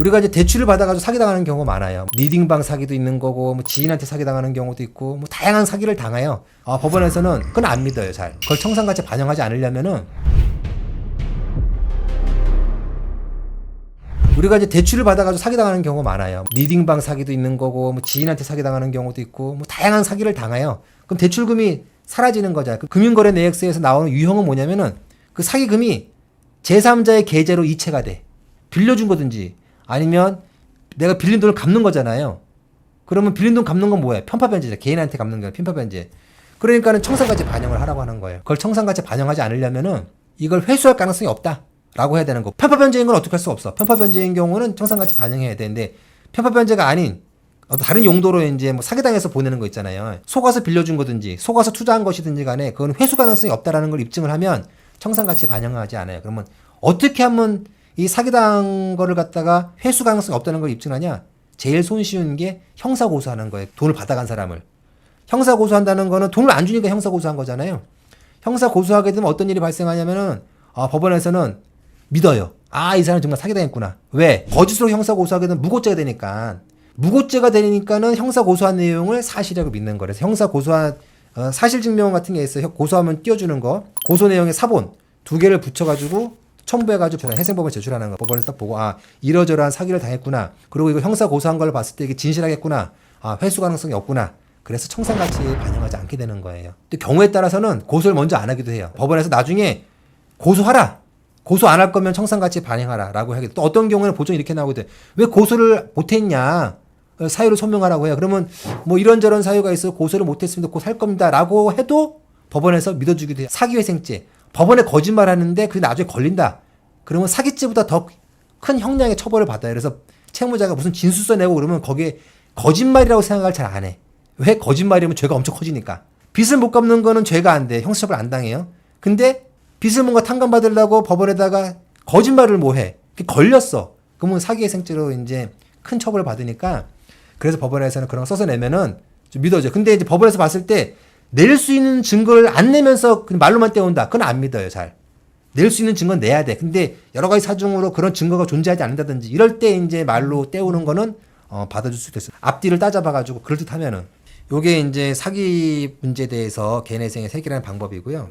우리가 이제 대출을 받아가지고 사기당하는 경우가 많아요. 리딩방 사기도 있는 거고, 뭐 지인한테 사기당하는 경우도 있고, 뭐 다양한 사기를 당해요. 아, 법원에서는 그건 안 믿어요, 잘. 그걸 청산가치에 반영하지 않으려면은 우리가 이제 대출을 받아가지고 사기당하는 경우가 많아요. 리딩방 사기도 있는 거고, 뭐 지인한테 사기당하는 경우도 있고, 뭐 다양한 사기를 당해요. 그럼 대출금이 사라지는 거잖아요. 그 금융거래 내역서에서 나오는 유형은 뭐냐면은 그 사기금이 제3자의 계좌로 이체가 돼. 빌려준 거든지 아니면 내가 빌린 돈을 갚는 거잖아요. 그러면 빌린 돈 갚는 건 뭐예요? 편파변제죠. 개인한테 갚는 게 편파변제. 그러니까는 청산가치 반영을 하라고 하는 거예요. 그걸 청산가치 반영하지 않으려면은 이걸 회수할 가능성이 없다. 라고 해야 되는 거. 편파변제인 건 어떻게 할 수 없어. 편파변제인 경우는 청산가치 반영해야 되는데 편파변제가 아닌 다른 용도로 이제 뭐 사기당해서 보내는 거 있잖아요. 속아서 빌려준 거든지 속아서 투자한 것이든지 간에 그건 회수 가능성이 없다라는 걸 입증을 하면 청산가치 반영하지 않아요. 그러면 어떻게 하면 이 사기당한 거를 갖다가 회수 가능성이 없다는 걸 입증하냐? 제일 손쉬운 게 형사 고소하는 거예요. 돈을 받아간 사람을. 형사 고소한다는 거는 돈을 안 주니까 형사 고소한 거잖아요. 형사 고소하게 되면 어떤 일이 발생하냐면은 아, 법원에서는 믿어요. 아, 이 사람 정말 사기당했구나. 왜? 거짓으로 형사 고소하게 되면 무고죄가 되니까. 무고죄가 되니까는 형사 고소한 내용을 사실이라고 믿는 거라서 형사 고소한 어, 사실 증명 같은 게 있어요. 고소하면 띄워주는 거. 고소 내용의 사본 두 개를 붙여가지고 첨부해가지고 해생법을 제출하는 거. 법원에서 딱 보고 아 이러저러한 사기를 당했구나. 그리고 이거 형사 고소한 걸 봤을 때 이게 진실하겠구나. 아 회수 가능성이 없구나. 그래서 청산 가치에 반영하지 않게 되는 거예요. 또 경우에 따라서는 고소를 먼저 안 하기도 해요. 법원에서 나중에 고소하라. 고소 안 할 거면 청산 가치 반영하라. 라고 하게 돼. 또 어떤 경우에는 보통 이렇게 나오거든. 왜 고소를 못 했냐. 어, 사유를 소명하라고 해요. 그러면 뭐 이런저런 사유가 있어 고소를 못 했습니다. 곧할 겁니다. 라고 해도 법원에서 믿어주기도 해요. 사기회생죄. 법원에 거짓말 하는데 그게 나중에 걸린다. 그러면 사기죄보다 더 큰 형량의 처벌을 받아요. 그래서 채무자가 무슨 진술서 내고 그러면 거기에 거짓말이라고 생각을 잘 안 해. 왜 거짓말이면 죄가 엄청 커지니까. 빚을 못 갚는 거는 죄가 안 돼. 형사처벌 안 당해요. 근데 빚을 뭔가 탕감 받으려고 법원에다가 거짓말을 뭐 해. 걸렸어. 그러면 사기회생죄로 이제 큰 처벌을 받으니까 그래서 법원에서는 그런 거 써서 내면은 좀 믿어져. 근데 이제 법원에서 봤을 때 낼 수 있는 증거를 안 내면서 그냥 말로만 떼온다. 그건 안 믿어요, 잘. 낼 수 있는 증거는 내야 돼. 근데 여러 가지 사정으로 그런 증거가 존재하지 않는다든지 이럴 때 이제 말로 떼우는 거는 어, 받아줄 수 있어요. 앞뒤를 따져봐가지고 그럴듯 하면은 요게 이제 사기 문제에 대해서 개인회생의 해결하는 방법이고요.